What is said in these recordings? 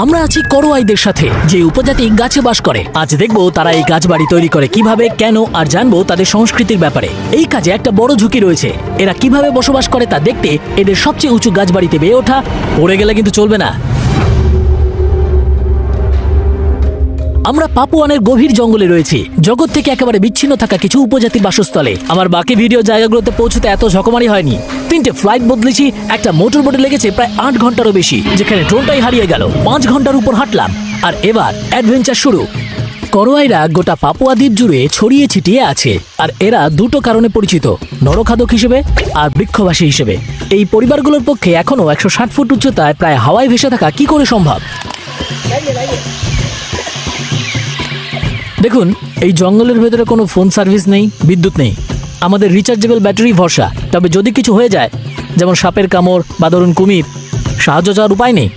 আমরা আছি করোয়াইদের সাথে, যে উপজাতি গাছে বাস করে। আজ দেখব তারা এই গাছ বাড়ি তৈরি করে কীভাবে, কেন আর জানব তাদের সংস্কৃতির ব্যাপারে। এই কাজে একটা বড় ঝুঁকি রয়েছে। এরা কীভাবে বসবাস করে তা দেখতে এদের সবচেয়ে উঁচু গাছ বাড়িতে বেয়ে ওঠা, পড়ে গেলে কিন্তু চলবে না। আমরা পাপুয়ানের গভীর জঙ্গলে রয়েছি। জগৎ থেকে একেবারে বিচ্ছিন্ন থাকা কিছু উপজাতির বাসস্থলে। আমার বাকি ভিডিও জায়গাগুলোতে পৌঁছতে এত ঝকমারি হয়নি। তিনটে ফ্লাইট বদলেছি, একটা মোটর বোটে লেগেছে প্রায় আট ঘন্টারও বেশি, যেখানে ড্রোনটাই হারিয়ে গেল। পাঁচ ঘণ্টার উপর হাঁটলাম, আর এবার অ্যাডভেঞ্চার শুরু। করোয়াইরা গোটা পাপুয়া দ্বীপ জুড়ে ছড়িয়ে ছিটিয়ে আছে, আর এরা দুটো কারণে পরিচিত, নরখাদক হিসেবে আর বৃক্ষবাসী হিসেবে। এই পরিবারগুলোর পক্ষে এখনও একশো ষাট ফুট উচ্চতায় প্রায় হাওয়ায় ভেসে থাকা কি করে সম্ভব? দেখুন, এই জঙ্গলের ভেতরে কোনো ফোন সার্ভিস নেই, বিদ্যুৎ নেই। আমাদের রিচার্জেবল ব্যাটারি ভরসা। তবে যদি কিছু হয়ে যায়, যেমন সাপের কামড় বা ধরুন কুমির, সাহায্য চাওয়ার উপায় নেই।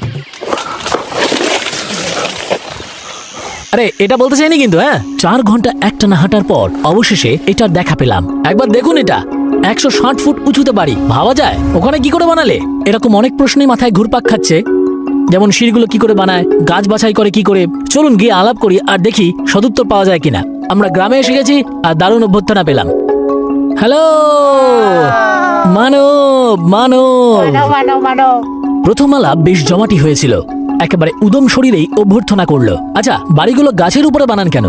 আরে, এটা বলতে চাইনি কিন্তু হ্যাঁ? চার ঘণ্টা একটানা হাঁটার পর অবশেষে এটার দেখা পেলাম। একবার দেখুন এটা। একশো ষাট ফুট উঁচুতে বাড়ি। ভাবা যায়, ওখানে কি করে বানালে? এরকম অনেক প্রশ্নই মাথায় ঘুরপাক খাচ্ছে। যেমন সিঁড়িগুলো কি করে বানায় গাছ বাছাই করে কি করে চলুন গিয়ে আলাপ করি আর দেখি সদুত্তর পাওয়া যায় কিনা। আমরা গ্রামে এসে গেছি আর দারুণ অভ্যর্থনা পেলাম। হ্যালো! মানব মানব! মানো মানো মানো প্রথম আলাপ বেশ জমাটি হয়েছিল। একেবারে উদম শরীরেই অভ্যর্থনা করল। আচ্ছা বাড়িগুলো গাছের উপরে বানান কেন?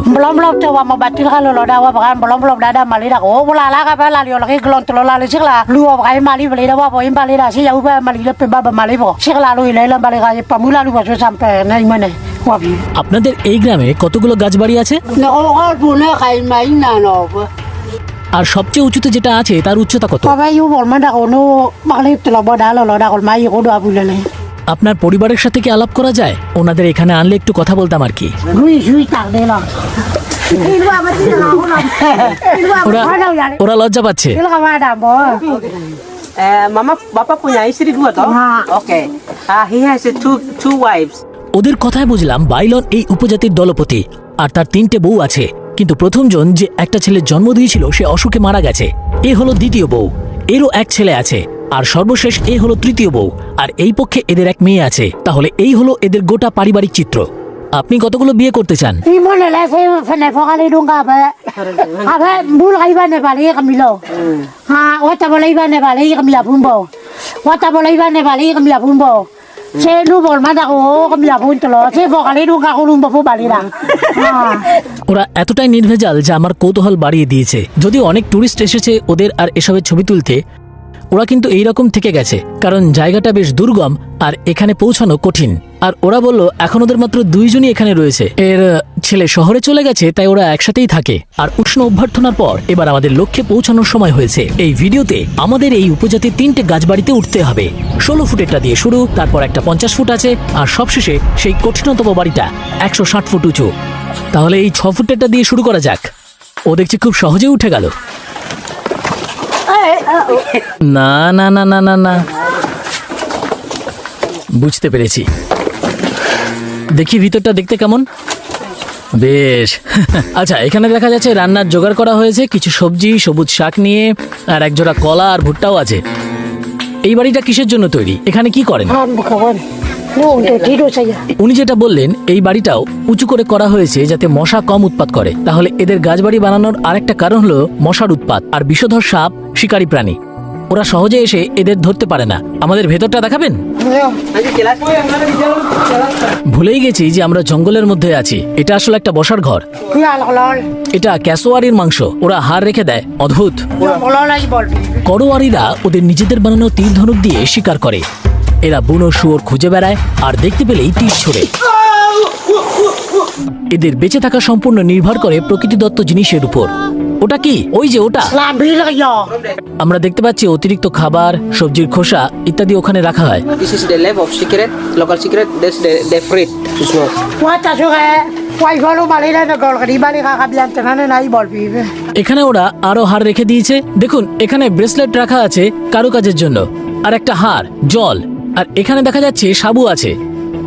আপনাদের এই গ্রামে কতগুলো গাছ বাড়ি আছে? আর সবচেয়ে উঁচুতে যেটা আছে তার উচ্চতা কত? বাবাই বলমা ডাকো মালিক তোলা বড়া লড়া মাই ও ডা বুলে নাই আপনার পরিবারের সাথে কি আলাপ করা যায়? ওনাদের এখানে আনলে একটু কথা বলতাম আর কি? ওরা ওরা লজ্জা পাচ্ছে. Ah. ওদের কথায় বুঝলাম বাইলন এই উপজাতির দলপতি আর তার তিনটে বউ আছে। কিন্তু প্রথমজন যে একটা ছেলের জন্ম দিয়েছিল সে অসুখে মারা গেছে। এ হলো দ্বিতীয় বউ। এরও এক ছেলে আছে। আর সর্বশেষ এই হলো তৃতীয় বউ আর এই পক্ষে এদের এক মেয়ে আছে। তাহলে এই হলো এদের গোটা পারিবারিক চিত্র। আপনি কতগুলো বিয়ে করতে চান? হ্যাঁ, ওরা এতটাই নির্ভেজাল যে আমার কৌতূহল বাড়িয়ে দিয়েছে। যদি অনেক টুরিস্ট এসেছে ওদের আর এসবের ছবি তুলতে ওরা কিন্তু এই রকম থেকে গেছে, কারণ জায়গাটা বেশ দুর্গম আর এখানে পৌঁছানো কঠিন। আর ওরা বলল, এখন ওদের মাত্র দুইজনই এখানে রয়েছে। এর ছেলে শহরে চলে গেছে, তাই ওরা একসাথেই থাকে। আর উষ্ণ অভ্যর্থনার পর এবার আমাদের লক্ষ্যে পৌঁছানোর সময় হয়েছে। এই ভিডিওতে আমাদের এই উপজাতির তিনটে গাছবাড়িতে উঠতে হবে। ষোলো ফুটেরটা দিয়ে শুরু, তারপর একটা পঞ্চাশ ফুট আছে, আর সবশেষে সেই কঠিনতম বাড়িটা একশো ষাট ফুট উঁচু। তাহলে এই ছ ফুটেরটা দিয়ে শুরু করা যাক। ও দেখছি খুব সহজে উঠে গেল। না না না না না না। বুঝতে পেরেছি। দেখি ভিতরটা দেখতে কেমন। বেশ। আচ্ছা এখানে দেখা যাচ্ছে রান্নার জোগাড় করা হয়েছে, কিছু সবজি, সবুজ শাক নিয়ে, আর একজোড়া কলা আর ভুট্টাও আছে। এই বাড়িটা কিসের জন্য তৈরি? এখানে কি keren উনি যেটা বললেন এই বাড়িটাও উঁচু করে করা হয়েছে যাতে মশা কম উৎপাত করে। তাহলে এদের গাছবাড়ি বানানোর আরেকটা কারণ হলো মশার উৎপাত আর বিষধর সাপ শিকারী প্রাণী। ওরা সহজে এসে এদের ধরতে পারে না। আমাদের ভেতরটা দেখাবেন. ভুলেই গেছি যে আমরা জঙ্গলের মধ্যে আছি। এটা আসলে একটা বসার ঘর। এটা ক্যাসোয়ারির মাংস। ওরা হার রেখে দেয়। অদ্ভুত. করোয়ারিরা ওদের নিজেদের বানানো তীর ধনুক দিয়ে শিকার করে। এরা বুনো শুয়োর খুঁজে বেড়ায় আর দেখতে পেলেই তীর ছোড়ে। এদের বেঁচে থাকা সম্পূর্ণ নির্ভর করে প্রকৃতিদত্ত জিনিসের উপর। ওটা কি? ওই যে ওটা. আমরা দেখতে পাচ্ছি অতিরিক্ত খাবার সবজির খোসা ইত্যাদি ওখানে রাখা হয়. এখানে ওরা আরও হার রেখে দিয়েছে। দেখুন এখানে ব্রেসলেট রাখা আছে কারুকাজের জন্য। আর একটা হার জল। আর এখানে দেখা যাচ্ছে সাবু আছে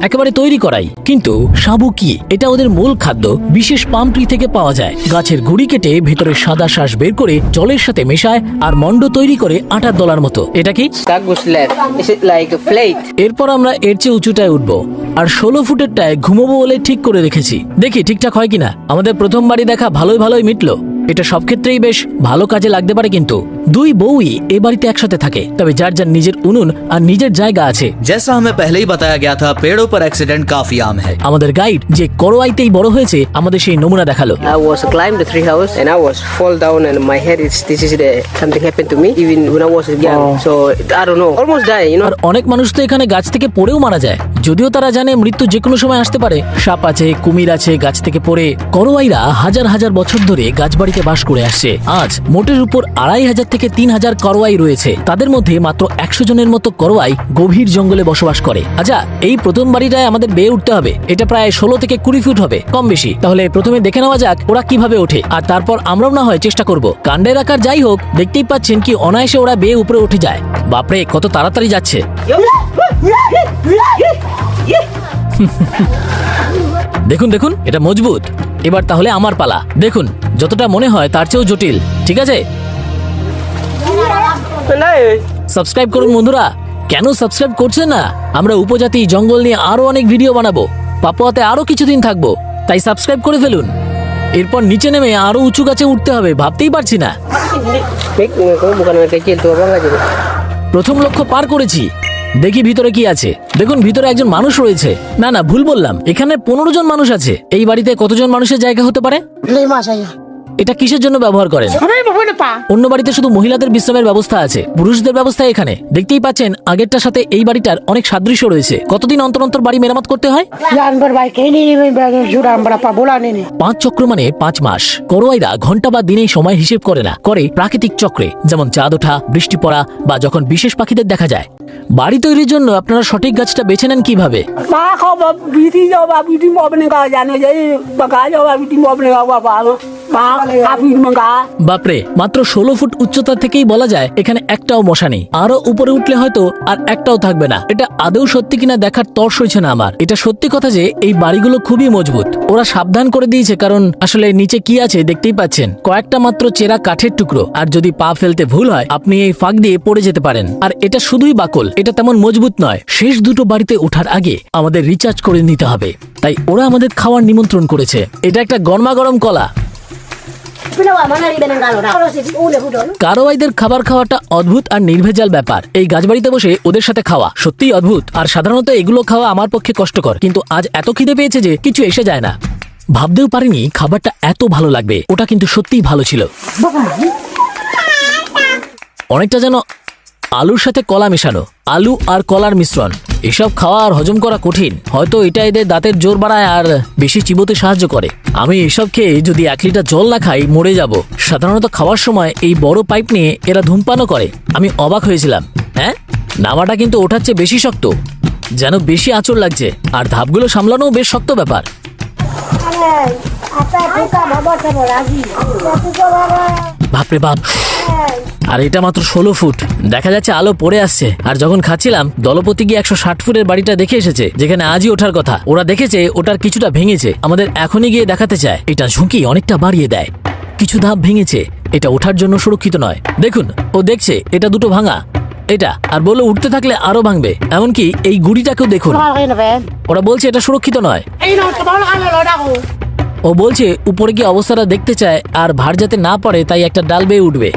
একেবারে তৈরি করাই। কিন্তু সাবু কি? এটা ওদের মূল খাদ্য বিশেষ পাম ট্রি থেকে পাওয়া যায়। গাছের গুড়ি কেটে ভেতরে সাদা শ্বাস বের করে জলের সাথে মেশায় আর মন্ড তৈরি করে আটার দলার মতো। এটা কি? এরপর আমরা এর চেয়ে উঁচুটায় উঠবো। আর ষোলো ফুটেরটায় ঘুমোবো বলে ঠিক করে রেখেছি। দেখি ঠিকঠাক হয় কিনা। আমাদের প্রথম বাড়ি দেখা ভালোই ভালোই মিটলো। এটা সব ক্ষেত্রেই বেশ ভালো কাজে লাগতে পারে কিন্তু দুই বউই এ বাড়িতে একসাথে থাকে তবে যার যার নিজের উনুন আর নিজের জায়গা আছে जैसा हमें पहले ही बताया गया था पेड़ों पर एक्सीडेंट काफी आम है আমাদের গাইড যে করোয়াইতেই বড় হয়েছে আমাদের সেই নমুনা দেখালো I was climb the tree house and I was fall down and my head is this is the something happened to me even when I was young. So I don't know. Almost die, you know. আর অনেক মানুষ তো এখানে গাছ থেকে পড়েও মারা যায় যদিও তারা জানে মৃত্যু যে কোনো সময় আসতে পারে সাপ আছে কুমির আছে গাছ থেকে পড়ে করোয়াইরা হাজার হাজার বছর ধরে গাছবাড়িতে বাস করে আসছে। আজ মোটের উপর আড়াই হাজার থেকে তিন হাজার করোয়াই রয়েছে। তাদের মধ্যে মাত্র একশো জনের মতো করোয়াই গভীর জঙ্গলে বসবাস করে। আচ্ছা এই প্রথম বাড়িটায় আমাদের বেয়ে উঠতে হবে। এটা প্রায় ষোলো থেকে কুড়ি ফুট হবে, কম বেশি। তাহলে প্রথমে দেখে নেওয়া যাক ওরা কীভাবে ওঠে। আর তারপর আমরাও না হয় চেষ্টা করব। কাণ্ডের আকার যাই হোক, দেখতেই পাচ্ছেন কি অনায়াসে ওরা বেয়ে উপরে উঠে যায়। বাপরে, কত তাড়াতাড়ি যাচ্ছে। দেখুন দেখুন, এটা মজবুত। এবার তাহলে আমার পালা দেখুন যতটা মনে হয় তার চেয়েও জটিল ঠিক আছে সাবস্ক্রাইব করুন বন্ধুরা কেন সাবস্ক্রাইব করছেন না আমরা উপজাতি জঙ্গল নিয়ে আরও অনেক ভিডিও বানাবো পাপুয়াতে আরও কিছুদিন থাকব তাই সাবস্ক্রাইব করে ফেলুন এরপর নিচে নেমে আরও উঁচু গাছে উঠতে হবে ভাবতেই পারছি না? প্রথম লক্ষ্য পার করেছি দেখি ভিতরে কি আছে। দেখুন ভিতরে একজন মানুষ রয়েছে। না না ভুল বললাম। এখানে পনেরো জন মানুষ আছে। এই বাড়িতে কতজন মানুষের জায়গা হতে পারে? এটা কিসের জন্য ব্যবহার করেন? অন্য বাড়িতে শুধু মহিলাদের বিশ্রামের ব্যবস্থা আছে। পুরুষদের ব্যবস্থা এখানে। দেখতেই পাচ্ছেন আগেরটার সাথে এই বাড়িটার অনেক সাদৃশ্য রয়েছে। কতদিন অন্তর অন্তর বাড়ি মেরামত করতে হয়? পাঁচ চক্র মানে পাঁচ মাস। করোয়াইরা ঘণ্টা বা দিনেই সময় হিসেব করে না। করে প্রাকৃতিক চক্রে যেমন চাঁদ ওঠা বৃষ্টি পড়া বা যখন বিশেষ পাখিদের দেখা যায়। বাড়ি তৈরির জন্য আপনারা সঠিক গাছটা বেছে নেন কীভাবে? বাবা বিধি বা বিধি মবনে গা জানে যাই বা গা বা বিধি মবনে গা বাবা বাপরে মাত্র ষোলো ফুট উচ্চতা থেকেই বলা যায় এখানে একটাও মশা নেই। আরও উপরে উঠলে হয়তো আর একটাও থাকবে না। এটা আদৌ সত্যি কিনা দেখার তর্স হয়েছে না আমার। এটা সত্যি কথা যে এই বাড়িগুলো খুবই মজবুত। ওরা সাবধান করে দিয়েছে কারণ আসলে নিচে কি আছে দেখতেই পাচ্ছেন। কয়েকটা মাত্র চেরা কাঠের টুকরো আর যদি পা ফেলতে ভুল হয় আপনি এই ফাঁক দিয়ে পড়ে যেতে পারেন। আর এটা শুধুই বাকল এটা তেমন মজবুত নয়। শেষ দুটো বাড়িতে ওঠার আগে আমাদের রিচার্জ করে নিতে হবে। তাই ওরা আমাদের খাওয়ার নিমন্ত্রণ করেছে। এটা একটা গরমা গরম কলা। কারোয়াইদের খাবার খাওয়াটা অদ্ভুত আর নির্ভেজাল ব্যাপার। এই গাছবাড়িতে বসে ওদের সাথে খাওয়া সত্যিই অদ্ভুত। আর সাধারণত এগুলো খাওয়া আমার পক্ষে কষ্টকর। কিন্তু আজ এত খিদে পেয়েছে যে কিছু এসে যায় না। ভাবতেও পারিনি খাবারটা এত ভালো লাগবে। ওটা কিন্তু সত্যিই ভালো ছিল। অনেকটা যেন আলুর সাথে কলা মেশানো, আলু আর কলার মিশ্রণ। এসব খাওয়া আর হজম করা কঠিন। হয়তো এটা এদের দাঁতের জোর বাড়ায় আর বেশি চিবোতে সাহায্য করে। আমি এসব খেয়ে যদি এক লিটার জল না খাই, মরে যাব। সাধারণত খাওয়ার সময় এই বড় পাইপ নিয়ে এরা ধূমপানও করে। আমি অবাক হয়েছিলাম। হ্যাঁ? নামাটা কিন্তু ওঠার চেয়ে বেশি শক্ত। যেন বেশি আঁচড় লাগছে। আর ধাপগুলো সামলানোও বেশ শক্ত ব্যাপার। বাপরে বাপ। আর এটা মাত্র ষোলো ফুট। দেখা যাচ্ছে আলো পড়ে আসছে। আর যখন খাচ্ছিলাম, দলপতি গিয়ে একশো ষাট ফুটের বাড়িটা দেখে এসেছে, যেখানে আজই ওঠার কথা। ওরা দেখেছে ওটার কিছুটা ভেঙেছে। আমাদের এখনই গিয়ে দেখাতে চায়। এটা ঝুঁকি অনেকটা বাড়িয়ে দেয়। কিছু ধাপ ভেঙেছে। এটা ওঠার জন্য সুরক্ষিত নয়। দেখুন, ও দেখছে, এটা দুটো ভাঙা। এটা আর বলল উঠতে থাকলে আরও ভাঙবে। এমনকি এই গুড়িটাকেও দেখুন? ওরা বলছে এটা সুরক্ষিত নয়. ও বলছে উপরে গিয়ে অবস্থাটা দেখতে চায় আর ভার যাতে না পড়ে তাই একটা ডাল বেয়ে উঠবে।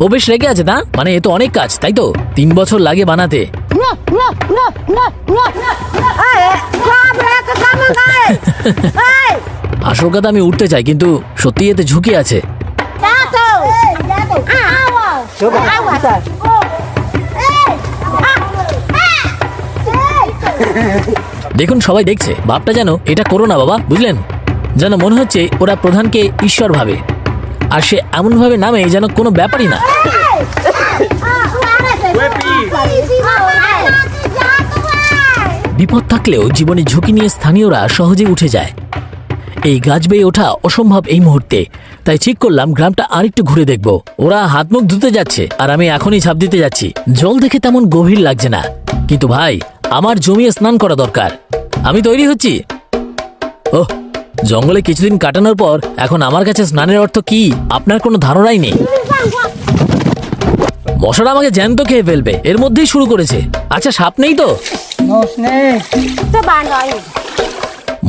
ও বেশ রেগে আছে তা মানে এ তো অনেক কাজ তাই তো? তিন বছর লাগে বানাতে। আসল কথা আমি উঠতে চাই কিন্তু সত্যি এতে ঝুঁকি আছে। দেখুন, সবাই দেখছে। বাপটা যেন এটা করো না, বাবা, বুঝলেন? যেন মনে হচ্ছে ওরা প্রধানকে ঈশ্বর ভাবে। আর সে এমনভাবে নামে যেন কোনো ব্যাপারই না। বিপদ থাকলেও জীবনে ঝুঁকি নিয়ে স্থানীয়রা সহজে উঠে যায়। এই গাছ বেয়ে ওঠা অসম্ভব এই মুহূর্তে। তাই ঠিক করলাম গ্রামটা আরেকটু ঘুরে দেখব। ওরা হাত মুখ ধুতে যাচ্ছে আর আমি এখনই ঝাঁপ দিতে যাচ্ছি। জল দেখে তেমন গভীর লাগছে না। কিন্তু ভাই আমার জমিয়ে স্নান করা দরকার। আমি তৈরি হচ্ছি। ওহ জঙ্গলে কিছুদিন কাটানোর পর এখন আমার কাছে স্নানের অর্থ কি? আপনার কোনো ধারণাই নেই। মশারা আমাকে জ্যান্ত খেয়ে ফেলবে। এর মধ্যেই শুরু করেছে। আচ্ছা সাপ নেই তো?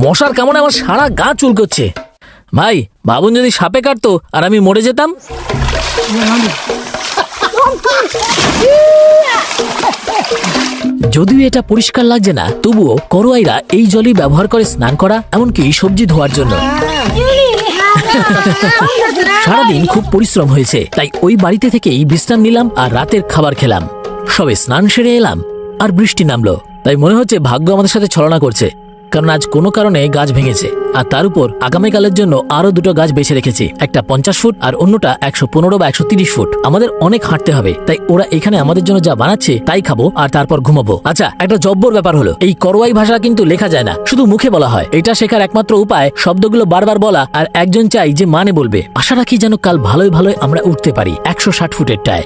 মশার কামড়ে আমার সারা গা চুলকোচ্ছে। ভাই, বাবুন যদি সাপে কাটতো আর আমি মরে যেতাম? যদিও এটা পরিষ্কার লাগছে না, তবুও করোয়াইরা এই জলই ব্যবহার করে স্নান করা, এমনকি সবজি ধোয়ার জন্য। সারাদিন খুব পরিশ্রম হয়েছে, তাই ওই বাড়িতে থেকেই বিশ্রাম নিলাম আর রাতের খাবার খেলাম। সবে স্নান সেরে এলাম, আর বৃষ্টি নামলো, তাই মনে হচ্ছে ভাগ্য আমাদের সাথে ছলনা করছে। কারণ আজ কোনো কারণে গাছ ভেঙেছে। আর তার উপর আগামীকালের জন্য আরও দুটো গাছ বেছে রেখেছি। একটা পঞ্চাশ ফুট আর অন্যটা একশো পনেরো বা একশো তিরিশ ফুট। আমাদের অনেক হাঁটতে হবে, তাই ওরা এখানে আমাদের জন্য যা বানাচ্ছে তাই খাব আর তারপর ঘুমাবো। আচ্ছা একটা জব্বর ব্যাপার হলো, এই করোয়াই ভাষা কিন্তু লেখা যায় না, শুধু মুখে বলা হয়। এটা শেখার একমাত্র উপায় শব্দগুলো বারবার বলা আর একজন চাই যে মানে বলবে। আশা রাখি যেন কাল ভালোই ভালোই আমরা উঠতে পারি, একশো ষাট ফুটের টায়।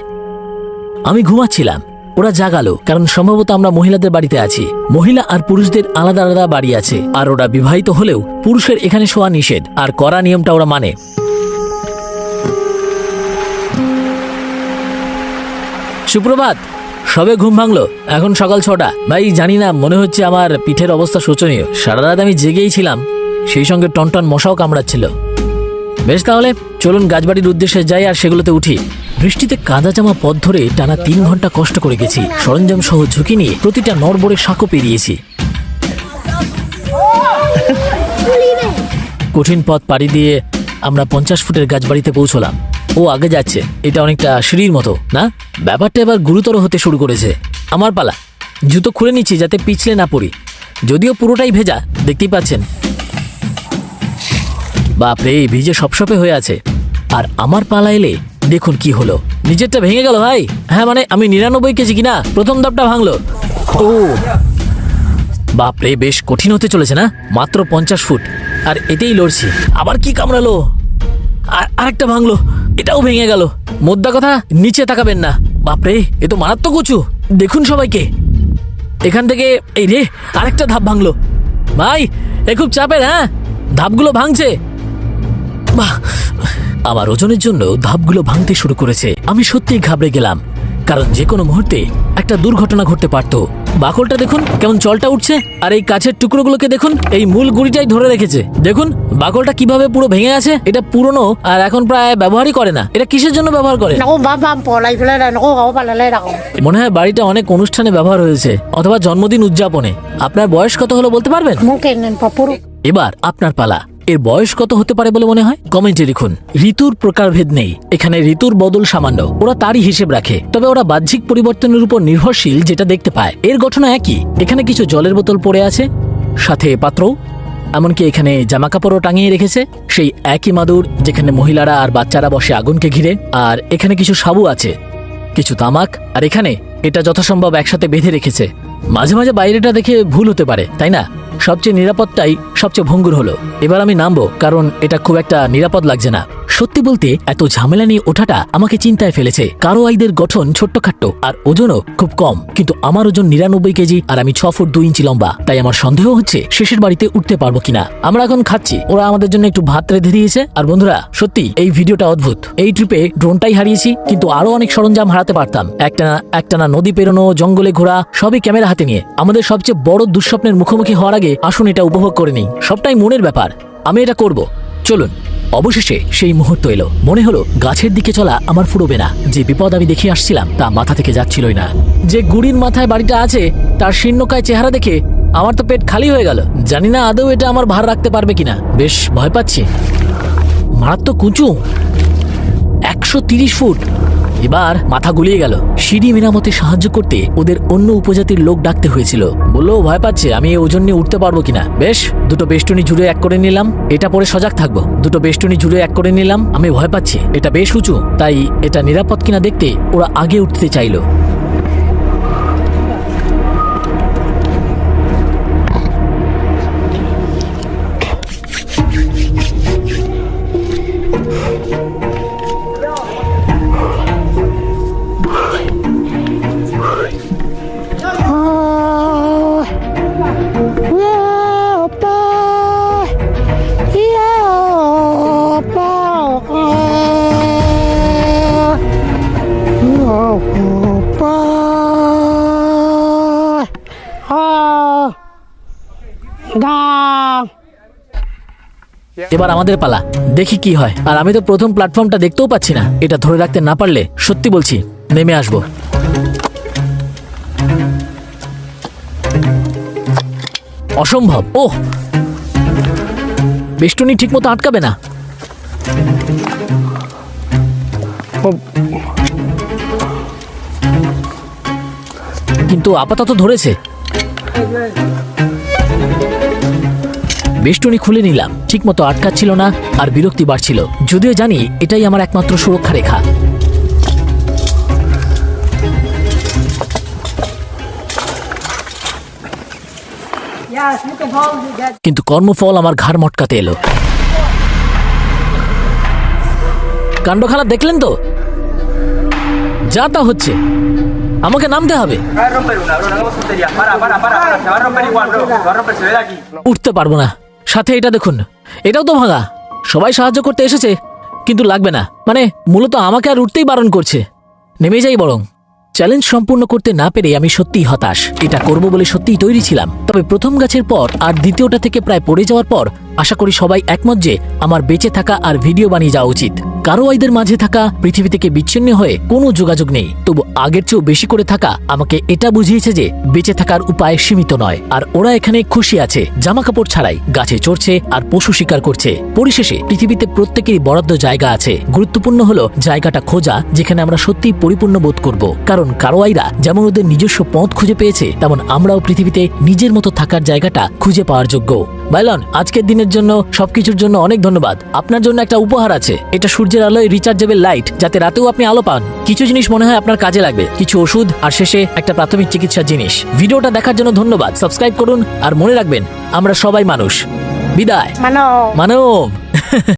আমি ঘুমাচ্ছিলাম। ওরা জাগালো, কারণ সম্ভবত আমরা মহিলাদের বাড়িতে আছি। মহিলা আর পুরুষদের আলাদা আলাদা বাড়ি আছে। আর ওরা বিবাহিত হলেও পুরুষের এখানে শোয়া নিষেধ, আর করা নিয়মটা ওরা মানে। সুপ্রভাত, সবে ঘুম ভাঙলো, এখন সকাল ছটা। ভাই, জানি না, মনে হচ্ছে আমার পিঠের অবস্থা শোচনীয়। সারা রাত আমি জেগেই ছিলাম, সেই সঙ্গে টনটন মশাও কামড়াচ্ছিল। বেশ তাহলে, চলুন গাছবাড়ির উদ্দেশ্যে যাই আর সেগুলোতে উঠি। বৃষ্টিতে কাদা জামা পথ ধরে টানা তিন ঘণ্টা কষ্ট করে গেছি। সরঞ্জাম সহ ঝুঁকি নিয়ে প্রতিটা নড়বড়ে সাঁকো পেরিয়েছি। কঠিন পথ পাড়ি দিয়ে আমরা পঞ্চাশ ফুটের গাছবাড়িতে পৌঁছলাম। ও আগে যাচ্ছে, এটা অনেকটা সিঁড়ির মতো, না? ব্যাপারটা এবার গুরুতর হতে শুরু করেছে। আমার পালা, জুতো খুলে নিচ্ছি যাতে পিছলে না পড়ি। যদিও পুরোটাই ভেজা, দেখতেই পাচ্ছেন। বাপরে ভিজে সপসপে হয়ে আছে। আর আমার পালা এলে দেখুন কি হলো। নিজেরটা ভেঙে গেল ভাই। হ্যাঁ মানে আমি নিরানব্বই কেজি কিনা? প্রথম ধাপটা ভাঙলো। ও। বাপরে, বেশ কঠিন হতে চলেছে না? মাত্র পঞ্চাশ ফুট। আর এতেই লড়ছি। আবার কি কামড়ালো? আর আরেকটা ভাঙলো। এটাও ভেঙে গেল। মোদ্দা কথা, নিচে তাকাবেন না। বাপরে, এ তো মারাত্মক উঁচু। দেখুন সবাইকে। এখান থেকে, এই রে, আরেকটা ধাপ ভাঙলো। ভাই, এ খুব চাপের হ্যাঁ? ধাপগুলো ভাঙছে। বাহ। আমার ওজনের জন্য ধাপগুলো ভাঙতে শুরু করেছে। আমি সত্যিই ঘাবড়ে গেলাম কারণ যে কোনো মুহূর্তে একটা দুর্ঘটনা ঘটতে পারত। বাকলটা দেখুন কেমন চলটা উঠছে আর এই কাছের টুকরোগুলোকে দেখুন এই মূল গুড়িটাই ধরে রেখেছে। দেখুন বাকলটা কীভাবে পুরো ভেঙে আছে এটা পুরনো আর এখন প্রায় ব্যবহারই করে না। এটা কিসের জন্য ব্যবহার করে. মনে হয় বাড়িটা অনেক অনুষ্ঠানে ব্যবহার হয়েছে অথবা জন্মদিন উদযাপনে। আপনার বয়স কত হলো বলতে পারবেন. এবার আপনার পালা। এর বয়স কত হতে পারে বলে মনে হয়? কমেন্টে লিখুন। ঋতুর প্রকারভেদ নেই। এখানে ঋতুর বদল সামান্য। ওরা তারই হিসেব রাখে। তবে ওরা বাহ্যিক পরিবর্তনের উপর নির্ভরশীল, যেটা দেখতে পায়। এর ঘটনা একই। এখানে কিছু জলের বোতল পড়ে আছে। সাথে পাত্রও। এমনকি এখানে জামা কাপড়ও টাঙিয়ে রেখেছে। সেই একই মাদুর যেখানে মহিলারা আর বাচ্চারা বসে আগুনকে ঘিরে। আর এখানে কিছু সাবু আছে। কিছু তামাক। আর এখানে এটা যথাসম্ভব একসাথে বেঁধে রেখেছে। মাঝে মাঝে বাইরেটা দেখে ভুল হতে পারে, তাই না? সবচেয়ে নিরাপদটাই সবচেয়ে ভঙ্গুর হলো। এবার আমি নামবো, কারণ এটা খুব একটা নিরাপদ লাগছে না। সত্যি বলতে, এত ঝামেলা নিয়ে ওঠাটা আমাকে চিন্তায় ফেলেছে। কারও আইদের গঠন ছোট্টখাট্ট আর ওজনও খুব কম, কিন্তু আমার ওজন নিরানব্বই কেজি আর আমি ছ ফুট দুই ইঞ্চি লম্বা। তাই আমার সন্দেহ হচ্ছে শেষের বাড়িতে উঠতে পারব কিনা। আমরা এখন খাচ্ছি। ওরা আমাদের জন্য একটু ভাত রেঁধে দিয়েছে। আর বন্ধুরা, সত্যি, এই ভিডিওটা অদ্ভুত। এই ট্রিপে ড্রোনটাই হারিয়েছি, কিন্তু আরও অনেক সরঞ্জাম হারাতে পারতাম। একটানা একটানা নদী পেরোনো, জঙ্গলে ঘোরা, সবই ক্যামেরা হাতে নিয়ে আমাদের সবচেয়ে বড় দুঃস্বপ্নের মুখোমুখি হওয়ার আগে আসুন এটা উপভোগ করে নিই। সবটাই মনের ব্যাপার। আমি এটা করব। চলুন। অবশেষে সেই মুহূর্ত এলো। মনে হলো, গাছের দিকে চলা আমার ফুরোবে না। যে বিপদ আমি দেখে আসছিলাম, তা মাথা থেকে যাচ্ছিলই না। যে গুড়ির মাথায় বাড়িটা আছে, তার শীর্ণকায় চেহারা দেখে আমার তো পেট খালি হয়ে গেল। জানি না আদৌ এটা আমার ভার রাখতে পারবে কিনা। বেশ, ভয় পাচ্ছি। মারাত্মক উঁচু। একশো ফুট। এবার মাথা গুলিয়ে গেল। সিঁড়ি মেরামতে সাহায্য করতে ওদের অন্য উপজাতির লোক ডাকতে হয়েছিল। বলল, ভয় পাচ্ছে, আমি এই ওজন নিয়ে উঠতে পারব কিনা? বেশ, দুটো বেষ্টনী জুড়ে এক করে নিলাম। এটা পরে সজাগ থাকব। দুটো বেষ্টনী জুড়ে এক করে নিলাম। আমি ভয় পাচ্ছি। এটা বেশ উঁচু, তাই এটা নিরাপদ কিনা দেখতে ওরা আগে উঠতে চাইলো। এবার আমাদের পালা, দেখি কি হয়। আর আমি তো প্রথম প্ল্যাটফর্মটা দেখতেও পাচ্ছি না। এটা ধরে রাখতে না পারলে সত্যি বলছি, নেমে আসব। অসম্ভব, ওহ! বেষ্টনী ঠিক মতো আটকাবে না। কিন্তু আপাতত ধরেছে। বেষ্টনী খুলে নিলাম। ঠিক মতো আটকাচ্ছিল না আর বিরক্তি বাড়ছিল। যদিও জানি এটাই আমার একমাত্র সুরক্ষা রেখা। কিন্তু কর্মফল আমার ঘাড় মটকাতে এলো। কাণ্ড খেলা দেখলেন তো? যা তা হচ্ছে। আমাকে নামতে হবে. উঠতে পারব না। সাথে এটা দেখুন। এটাও তো ভাঙা। সবাই সাহায্য করতে এসেছে, কিন্তু লাগবে না। মানে মূলত আমাকে আর উঠতেই বারণ করছে। নেমে যাই বরং। চ্যালেঞ্জ সম্পূর্ণ করতে না পেরে আমি সত্যিই হতাশ। এটা করব বলে সত্যিই তৈরি ছিলাম। তবে প্রথম গাছের পর আর দ্বিতীয়টা থেকে প্রায় পড়ে যাওয়ার পর আশা করি সবাই একমত যে আমার বেঁচে থাকা আর ভিডিও বানিয়ে যাওয়া উচিত। কারও আইদের মাঝে থাকা পৃথিবী থেকে বিচ্ছিন্ন হয়ে কোনো যোগাযোগ নেই। তবু আগের চেয়েও বেশি করে থাকা আমাকে এটা বুঝিয়েছে যে বেঁচে থাকার উপায় সীমিত নয়। আর ওরা এখানে খুশি আছে। জামা কাপড় ছাড়াই গাছে চড়ছে আর পশু শিকার করছে। পরিশেষে পৃথিবীতে প্রত্যেকেরই বরাদ্দ জায়গা আছে। গুরুত্বপূর্ণ হলো জায়গাটা খোঁজা, যেখানে আমরা সত্যিই পরিপূর্ণ বোধ করব। কারণ কারোয়াইরা যেমন ওদের নিজস্ব পথ খুঁজে পেয়েছে, তেমন আমরাও পৃথিবীতে নিজের মতো থাকার জায়গাটা খুঁজে পাওয়ার যোগ্য। বাইলন আজকের দিনের জন্য সবকিছুর জন্য অনেক ধন্যবাদ। আপনার জন্য একটা উপহার আছে। এটা সূর্যের আলোয় রিচার্জেবল লাইট যাতে রাতেও আপনি আলো পান। কিছু জিনিস মনে হয় আপনার কাজে লাগবে। কিছু ওষুধ আর শেষে একটা প্রাথমিক চিকিৎসার জিনিস। ভিডিওটা দেখার জন্য ধন্যবাদ। সাবস্ক্রাইব করুন আর মনে রাখবেন আমরা সবাই মানুষ। বিদায়। মানব। মানব।